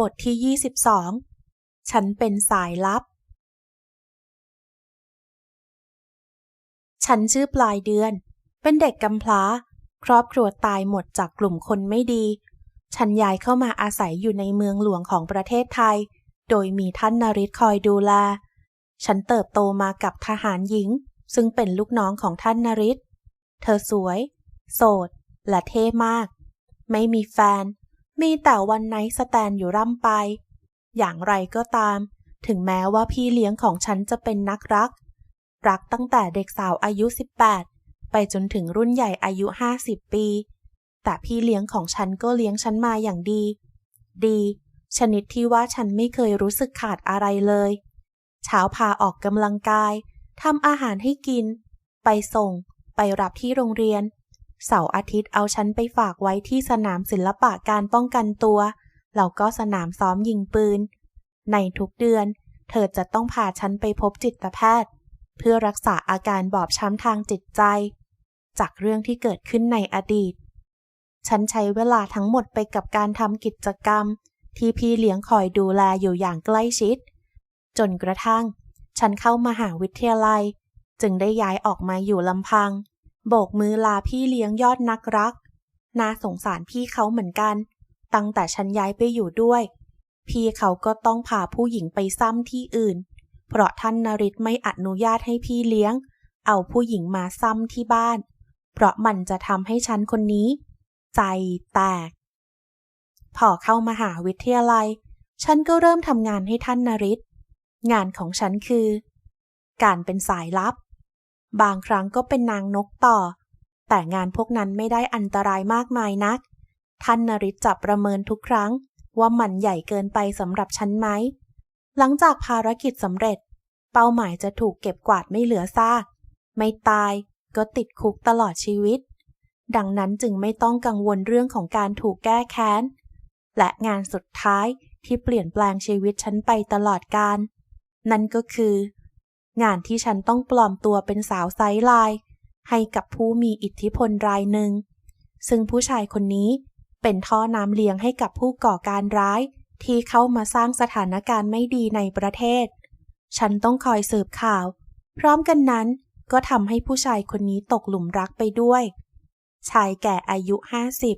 บทที่ 22 ฉันเป็นสายลับ ฉันชื่อปลายเดือน เป็นเด็กกำพร้า ครอบครัวตายหมดจากกลุ่มคนไม่ดี ฉันย้ายเข้ามาอาศัยอยู่ในเมืองหลวงของประเทศไทย โดยมีท่านนริศคอยดูแล ฉันเติบโตมากับทหารหญิง ซึ่งเป็นลูกน้องของท่านนริศเธอสวย โสด และเท่มาก ไม่มีแฟน มีแต่วันไนท์สแตนอยู่ร่ำไป อย่างไรก็ตาม ถึงแม้ว่าพี่เลี้ยงของฉันจะเป็นนักรัก รักตั้งแต่เด็กสาวอายุ 18 ไปจนถึงรุ่นใหญ่อายุ 50 ปี แต่พี่เลี้ยงของฉันก็เลี้ยงฉันมาอย่างดี ดี ชนิดที่ว่าฉันไม่เคยรู้สึกขาดอะไรเลย เช้าพาออกกำลังกายทำอาหารให้กิน ไปส่ง ไปรับที่โรงเรียน เสาร์อาทิตย์เอาฉันไปฝากไว้ที่สนามศิลปะการป้องกันตัว แล้วก็สนามซ้อมยิงปืน ในทุกเดือน เธอจะต้องพาฉันไปพบจิตแพทย์ เพื่อรักษาอาการบอบช้ำทางจิตใจ จากเรื่องที่เกิดขึ้นในอดีต ฉันใช้เวลาทั้งหมดไปกับการทำกิจกรรม ที่พี่เลี้ยงคอยดูแลอยู่อย่างใกล้ชิด จนกระทั่ง ฉันเข้ามาหาวิทยาลัย จึงได้ย้ายออกมาอยู่ลำพัง โบกมือลาพี่เลี้ยงยอดนักรัก น่าสงสารพี่เขาเหมือนกัน ตั้งแต่ฉันย้ายไปอยู่ด้วย พี่เขาก็ต้องพาผู้หญิงไปซ้ำที่อื่น เพราะท่านนริศไม่อนุญาตให้พี่เลี้ยง เอาผู้หญิงมาซ้ำที่บ้าน เพราะมันจะทำให้ฉันคนนี้ ใจแตก พอเข้ามาหาวิทยาลัย ฉันก็เริ่มทำงานให้ท่านนริศงานของฉันคือ การเป็นสายลับ บางครั้งก็เป็นนางนกต่อ แต่งานพวกนั้นไม่ได้อันตรายมากมายนัก ท่านนริศจะประเมินทุกครั้ง ว่ามันใหญ่เกินไปสำหรับฉันไหม หลังจากภารกิจสำเร็จ เป้าหมายจะถูกเก็บกวาดไม่เหลือซาก ไม่ตายก็ติดคุกตลอดชีวิต ดังนั้นจึงไม่ต้องกังวลเรื่องของการถูกแก้แค้น และงานสุดท้ายที่เปลี่ยนแปลงชีวิตฉันไปตลอดกาลนั่นก็คือ งานที่ฉันต้องปลอมตัวเป็นสาวไซส์ไลน์ให้กับผู้มีอิทธิพลรายหนึ่ง ซึ่งผู้ชายคนนี้เป็นท่อน้ำเลี้ยงให้กับผู้ก่อการร้ายที่เข้ามาสร้างสถานการณ์ไม่ดีในประเทศ ฉันต้องคอยสืบข่าว พร้อมกันนั้นก็ทำให้ผู้ชายคนนี้ตกหลุมรักไปด้วย ชายแก่อายุห้าสิบ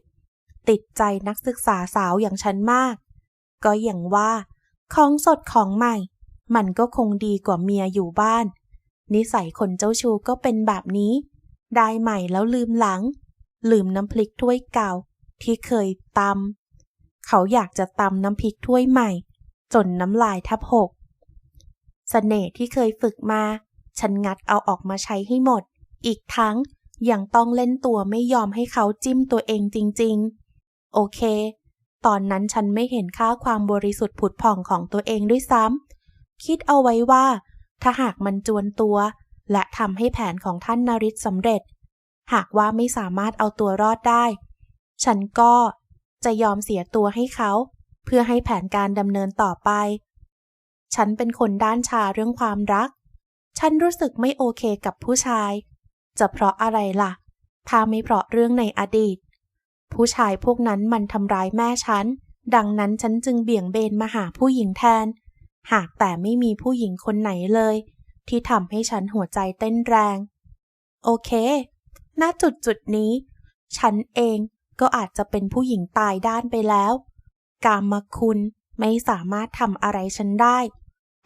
ติดใจนักศึกษาสาวอย่างฉันมาก ก็อย่างว่า ของสดของใหม่ มันก็คงดีกว่าเมียอยู่บ้าน นิสัยคนเจ้าชู้ก็เป็นแบบนี้ ได้ใหม่แล้วลืมหลัง ลืมน้ำพริกถ้วยเก่า ที่เคยตำเขาอยากจะตำน้ำพริกถ้วยใหม่ จนน้ำลายแทบหกเสน่ห์ที่เคยฝึกมา ฉันงัดเอาออกมาใช้ให้หมด อีกทั้งยังต้องเล่นตัวไม่ยอมให้เขาจิ้มตัวเองจริง ๆ โอเค ตอนนั้นฉันไม่เห็นค่าความบริสุทธิ์ผุดผ่องของตัวเองด้วยซ้ำ คิดเอาไว้ว่า ถ้าหากมันจวนตัว และทำให้แผนของท่านนาริศสำเร็จ หากว่าไม่สามารถเอาตัวรอดได้ ฉันก็จะยอมเสียตัวให้เขา เพื่อให้แผนการดำเนินต่อไป ฉันเป็นคนด้านชาเรื่องความรัก ฉันรู้สึกไม่โอเคกับผู้ชาย จะเพราะอะไรล่ะ ถ้าไม่เพราะเรื่องในอดีต ผู้ชายพวกนั้นมันทำร้ายแม่ฉัน ดังนั้นฉันจึงเบี่ยงเบนมาหาผู้หญิงแทน หากแต่ไม่มีผู้หญิงคนไหนเลย ที่ทำให้ฉันหัวใจเต้นแรง โอเค ณ จุดจุดนี้ ฉันเองก็อาจจะเป็นผู้หญิงตายด้านไปแล้ว กามคุณไม่สามารถทำอะไรฉันได้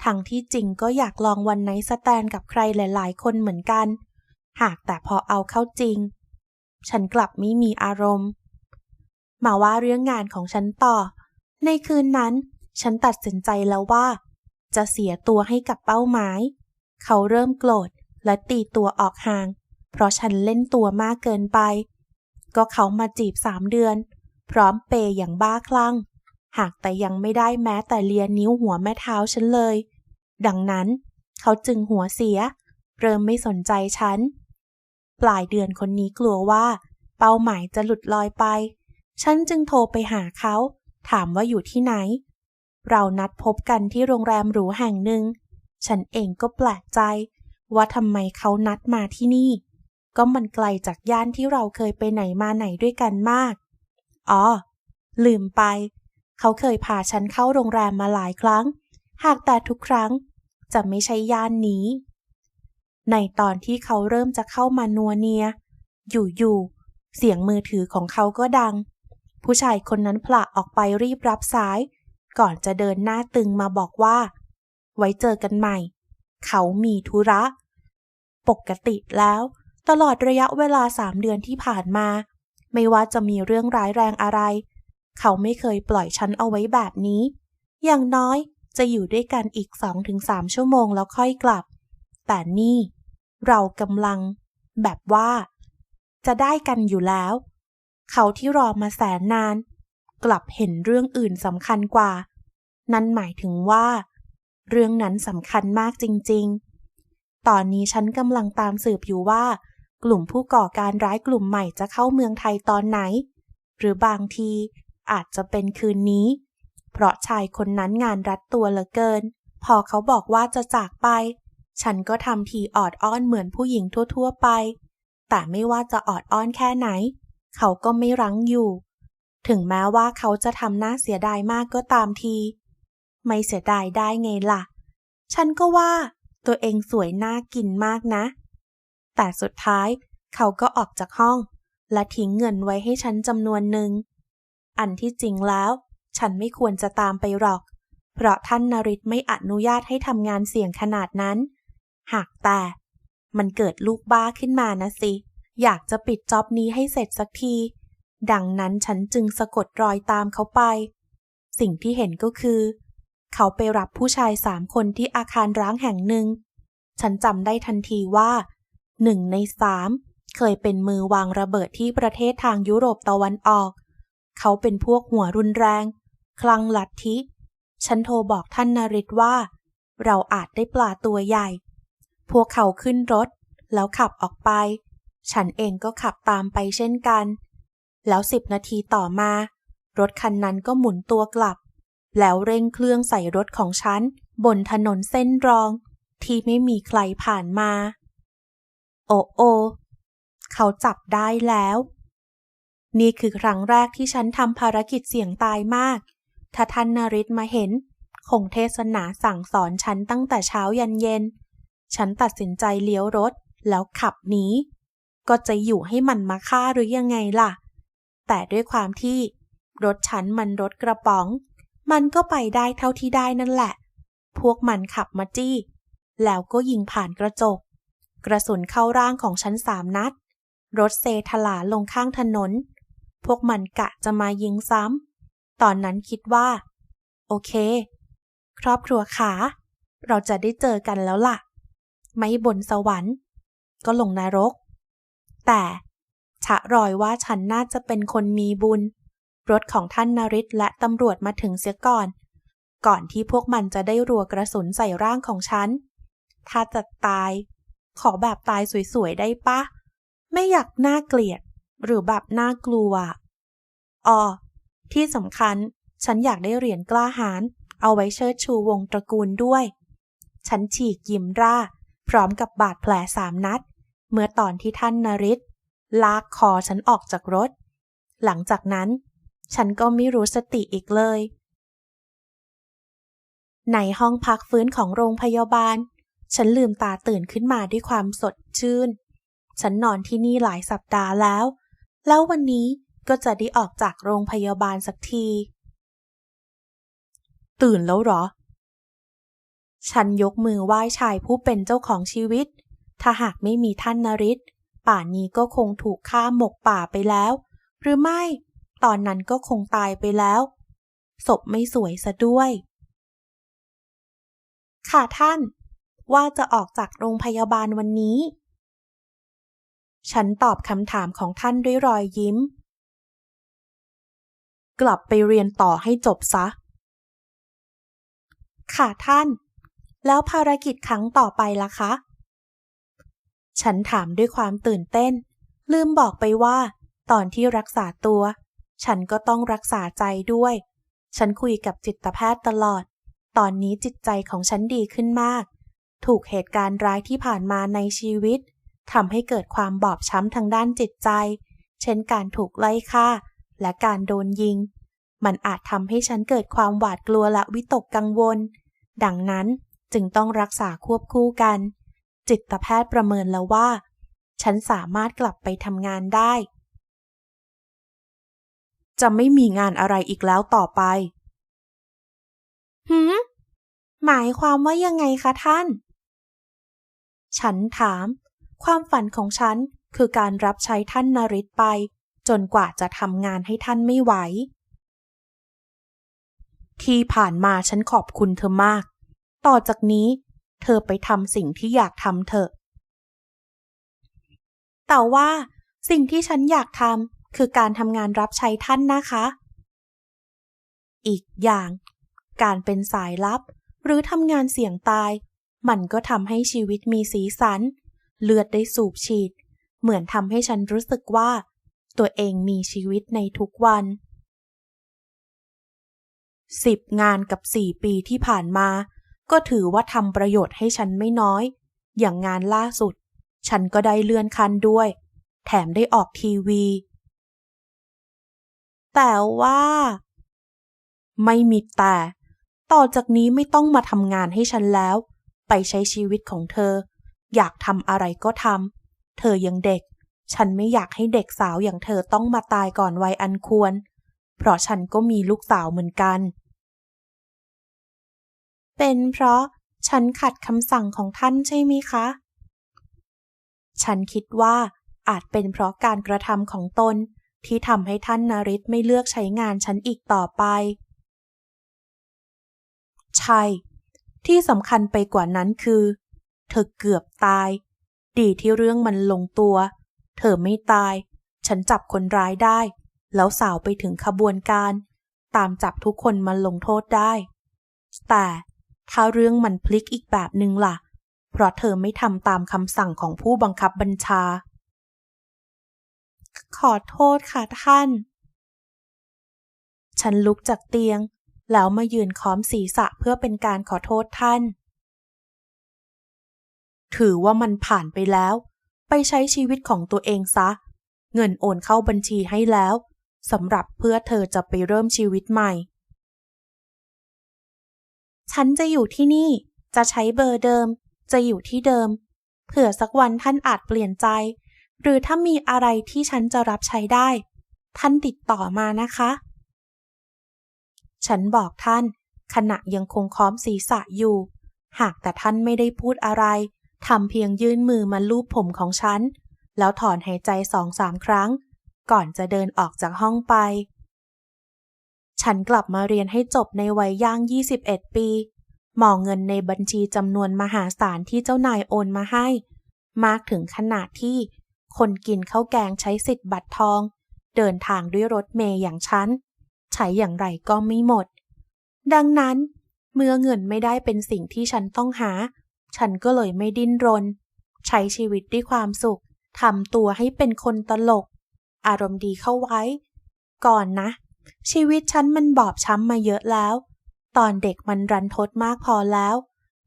ทั้งที่จริงก็อยากลองวันไนสแตนกับใครหลายๆ คนเหมือนกัน หากแต่พอเอาเข้าจริง ฉันกลับไม่มีอารมณ์ มาว่าเรื่องงานของฉันต่อ ในคืนนั้น ฉันตัดสินใจแล้วว่า จะเสียตัวให้กับเป้าหมาย เขาเริ่มโกรธและตีตัวออกห่าง เพราะฉันเล่นตัวมากเกินไป ก็เขามาจีบสามเดือน พร้อมเปย์อย่างบ้าคลั่ง หากแต่ยังไม่ได้แม้แต่เลียนิ้วหัวแม่เท้าฉันเลย ดังนั้น เขาจึงหัวเสีย เริ่มไม่สนใจฉัน ปลายเดือนคนนี้กลัวว่า เป้าหมายจะหลุดลอยไป ฉันจึงโทรไปหาเขา ถามว่าอยู่ที่ไหน เรานัดพบกันที่โรงแรมหรูแห่งหนึ่ง ฉันเองก็แปลกใจ ว่าทำไมเขานัดมาที่นี่ ก็มันไกลจากย่านที่เราเคยไปไหนมาไหนด้วยกันมาก อ๋อ ลืมไป เขาเคยพาฉันเข้าโรงแรมมาหลายครั้ง หากแต่ทุกครั้งจะไม่ใช่ย่านนี้ ในตอนที่เขาเริ่มจะเข้ามานัวเนีย อยู่ๆ เสียงมือถือของเขาก็ดัง ผู้ชายคนนั้นผละออกไปรีบรับสาย ก่อนจะเดินหน้าตึงมาบอกว่า ไว้เจอกันใหม่ เขามีธุระ ปกติแล้ว ตลอดระยะเวลาสามเดือนที่ผ่านมา ไม่ว่าจะมีเรื่องร้ายแรงอะไร เขาไม่เคยปล่อยฉันเอาไว้แบบนี้ อย่างน้อยจะอยู่ด้วยกันอีกสองถึงสามชั่วโมงแล้วค่อยกลับ แต่นี่ เรากำลัง แบบว่า จะได้กันอยู่แล้ว เขาที่รอมาแสนนาน กลับเห็นเรื่องอื่นสำคัญกว่า นั่นหมายถึงว่า เรื่องนั้นสำคัญมากจริง ๆ ตอนนี้ฉันกำลังตามสืบอยู่ว่า กลุ่มผู้ก่อการร้ายกลุ่มใหม่จะเข้าเมืองไทยตอนไหน หรือบางทีอาจจะเป็นคืนนี้ เพราะชายคนนั้นงานรัดตัวเหลือเกิน พอเขาบอกว่าจะจากไป ฉันก็ทำทีออดอ้อนเหมือนผู้หญิงทั่ว ๆ ไป แต่ไม่ว่าจะออดอ้อนแค่ไหน เขาก็ไม่รั้งอยู่ ถึงแม้ว่าเขาจะทำหน้าเสียดายมากก็ตามที ไม่เสียดายได้ไงล่ะ ฉันก็ว่าตัวเองสวยน่ากินมากนะ แต่สุดท้ายเขาก็ออกจากห้อง และทิ้งเงินไว้ให้ฉันจำนวนหนึ่ง อันที่จริงแล้ว ฉันไม่ควรจะตามไปหรอก เพราะท่านนาริศไม่อนุญาตให้ทำงานเสี่ยงขนาดนั้น หากแต่มันเกิดลูกบ้าขึ้นมานะสิ อยากจะปิดจ็อบนี้ให้เสร็จสักที ดังนั้นฉันจึงสะกดรอยตามเขาไป สิ่งที่เห็นก็คือ เขาไปรับผู้ชายสามคนที่อาคารร้างแห่งหนึ่ง ฉันจำได้ทันทีว่าหนึ่งในสามเคยเป็นมือวางระเบิดที่ประเทศทางยุโรปตะวันออก เขาเป็นพวกหัวรุนแรง คลังลัทธิ ฉันโทรบอกท่านนาริศว่า เราอาจได้ปลาตัวใหญ่ พวกเขาขึ้นรถ แล้วขับออกไป ฉันเองก็ขับตามไปเช่นกัน แล้วสิบนาทีต่อมา รถคันนั้นก็หมุนตัวกลับ แล้วเร่งเครื่องใส่รถของฉัน บนถนนเส้นรอง ที่ไม่มีใครผ่านมา โอโอ เขาจับได้แล้ว นี่คือครั้งแรกที่ฉันทำภารกิจเสี่ยงตายมาก ถ้าท่านนาริศมาเห็น คงเทศนาสั่งสอนฉันตั้งแต่เช้ายันเย็น ฉันตัดสินใจเลี้ยวรถแล้วขับหนีก็จะอยู่ให้มันมาฆ่าหรือยังไงล่ะ แต่ด้วยความที่รถฉันมันรถกระป๋อง มันก็ไปได้เท่าที่ได้นั่นแหละ พวกมันขับมาจี้ แล้วก็ยิงผ่านกระจก กระสุนเข้าร่างของฉันสามนัด รถเซทลาลงข้างถนน พวกมันกะจะมายิงซ้ำ ตอนนั้นคิดว่า โอเค ครอบครัวขา เราจะได้เจอกันแล้วล่ะ ไม่บนสวรรค์ ก็ลงนรก แต่ ชะรอยว่าฉันน่าจะเป็นคนมีบุญ รถของท่านนาริศและตำรวจมาถึงเสียก่อน ก่อนที่พวกมันจะได้รัวกระสุนใส่ร่างของฉัน ถ้าจะตาย ขอแบบตายสวย ๆ ได้ปะ ไม่อยากน่าเกลียด หรือแบบน่ากลัวอ๋อที่สำคัญ ฉันอยากได้เหรียญกล้าหาญเอาไว้เชิดชูวงตระกูลด้วย ฉันฉีกยิ้มร่า พร้อมกับบาดแผลสามนัด เมื่อตอนที่ท่านนริศ ลากคอฉันออกจากรถ หลังจากนั้น ฉันก็ไม่รู้สติอีกเลย ในห้องพักฟื้นของโรงพยาบาล ฉันลืมตาตื่นขึ้นมาด้วยความสดชื่น ฉันนอนที่นี่หลายสัปดาห์แล้ว แล้ววันนี้ก็จะได้ออกจากโรงพยาบาลสักที ตื่นแล้วหรอ ฉันยกมือไหว้ชายผู้เป็นเจ้าของชีวิต ถ้าหากไม่มีท่านนริศ ป่านนี้ก็คงถูกฆ่าหมกป่าไปแล้ว หรือไม่ ตอนนั้นก็คงตายไปแล้ว ศพไม่สวยซะด้วย ค่ะท่าน ว่าจะออกจากโรงพยาบาลวันนี้ ฉันตอบคำถามของท่านด้วยรอยยิ้ม กลับไปเรียนต่อให้จบซะ ค่ะท่าน แล้วภารกิจครั้งต่อไปล่ะคะ ฉันถามด้วยความตื่นเต้น ลืมบอกไปว่า ตอนที่รักษาตัว ฉันก็ต้องรักษาใจด้วย ฉันคุยกับจิตแพทย์ตลอด ตอนนี้จิตใจของฉันดีขึ้นมาก ถูกเหตุการณ์ร้ายที่ผ่านมาในชีวิตทำให้เกิดความบอบช้ำทางด้านจิตใจ เช่นการถูกไล่ฆ่า และการโดนยิง มันอาจทำให้ฉันเกิดความหวาดกลัวและวิตกกังวล ดังนั้นจึงต้องรักษาควบคู่กัน จิตแพทย์ประเมินแล้วว่า ฉันสามารถกลับไปทำงานได้ จะไม่มีงานอะไรอีกแล้วต่อไป หืม หมายความว่ายังไงคะท่าน ฉันถาม ความฝันของฉันคือการรับใช้ท่านนริศไป จนกว่าจะทำงานให้ท่านไม่ไหว ที่ผ่านมาฉันขอบคุณเธอมาก ต่อจากนี้ เธอไปทำสิ่งที่อยากทำเถอะ แต่ว่าสิ่งที่ฉันอยากทำคือการทำงานรับใช้ท่านนะคะ อีกอย่าง การเป็นสายลับ หรือทำงานเสี่ยงตาย มันก็ทำให้ชีวิตมีสีสัน เลือดได้สูบฉีด เหมือนทำให้ฉันรู้สึกว่า ตัวเองมีชีวิตในทุกวันสิบงานกับสี่ปีที่ผ่านมา ก็ถือว่าทำประโยชน์ให้ฉันไม่น้อย อย่างงานล่าสุด ฉันก็ได้เลื่อนขั้นด้วย แถมได้ออกทีวี แต่ว่า ไม่มีแต่ ต่อจากนี้ไม่ต้องมาทำงานให้ฉันแล้ว ไปใช้ชีวิตของเธอ อยากทำอะไรก็ทำเธอยังเด็ก ฉันไม่อยากให้เด็กสาวอย่างเธอต้องมาตายก่อนวัยอันควร เพราะฉันก็มีลูกสาวเหมือนกัน เป็นเพราะฉันขัดคำสั่งของท่านใช่ไหมคะ ฉันคิดว่าอาจเป็นเพราะการกระทำของตนที่ทำให้ท่านนาริศไม่เลือกใช้งานฉันอีกต่อไป ใช่ ที่สำคัญไปกว่านั้นคือ เธอเกือบตาย ดีที่เรื่องมันลงตัว เธอไม่ตาย ฉันจับคนร้ายได้ แล้วสาวไปถึงขบวนการ ตามจับทุกคนมาลงโทษได้ แต่ ถ้าเรื่องมันพลิกอีกแบบหนึ่งล่ะ เพราะเธอไม่ทำตามคำสั่งของผู้บังคับบัญชา ขอโทษค่ะท่าน ฉันลุกจากเตียง แล้วมายืนค้อมศีรษะเพื่อเป็นการขอโทษท่าน ถือว่ามันผ่านไปแล้ว ไปใช้ชีวิตของตัวเองซะ เงินโอนเข้าบัญชีให้แล้วสำหรับเพื่อเธอจะไปเริ่มชีวิตใหม่ ฉันจะอยู่ที่นี่ จะใช้เบอร์เดิม จะอยู่ที่เดิม เผื่อสักวันท่านอาจเปลี่ยนใจ หรือถ้ามีอะไรที่ฉันจะรับใช้ได้ ท่านติดต่อมานะคะ ฉันบอกท่าน ขณะยังคงค้อมศีรษะอยู่ หากแต่ท่านไม่ได้พูดอะไรทำเพียงยื่นมือมาลูบผมของฉัน แล้วถอนหายใจสองสามครั้ง ก่อนจะเดินออกจากห้องไป ฉันกลับมาเรียนให้จบในวัยย่าง 21 ปี มองเงินในบัญชีจำนวนมหาศาลที่เจ้านายโอนมาให้ มากถึงขนาดที่ คนกินข้าวแกงใช้สิทธิ์บัตรทอง เดินทางด้วยรถเมย์อย่างฉัน ใช้อย่างไรก็ไม่หมด ดังนั้น เมื่อเงินไม่ได้เป็นสิ่งที่ฉันต้องหา ฉันก็เลยไม่ดิ้นรน ใช้ชีวิตด้วยความสุขทำตัวให้เป็นคนตลก อารมณ์ดีเข้าไว้ ก่อนนะ ชีวิตฉันมันบอบช้ำมาเยอะแล้ว ตอนเด็กมันรันทดมากพอแล้ว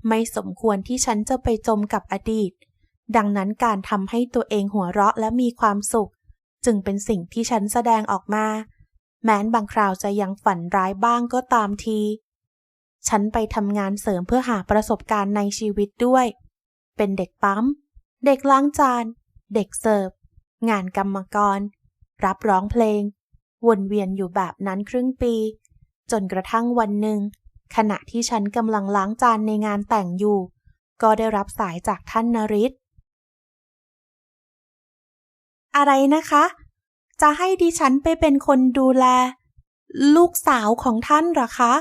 ไม่สมควรที่ฉันจะไปจมกับอดีต ดังนั้นการทำให้ตัวเองหัวเราะและมีความสุข จึงเป็นสิ่งที่ฉันแสดงออกมา แม้นบางคราวจะยังฝันร้ายบ้างก็ตามที ฉันไปทำงานเสริมเพื่อหาประสบการณ์ในชีวิตด้วย เป็นเด็กปั๊ม เด็กล้างจาน เด็กเสิร์ฟ งานกรรมกร รับร้องเพลง วนเวียนอยู่แบบนั้นครึ่งปี จนกระทั่งวันหนึ่ง ขณะที่ฉันกำลังล้างจานในงานแต่งอยู่ ก็ได้รับสายจากท่านนริศอะไรนะคะ จะให้ดิฉันไปเป็นคนดูแล ลูกสาวของท่านหรอคะ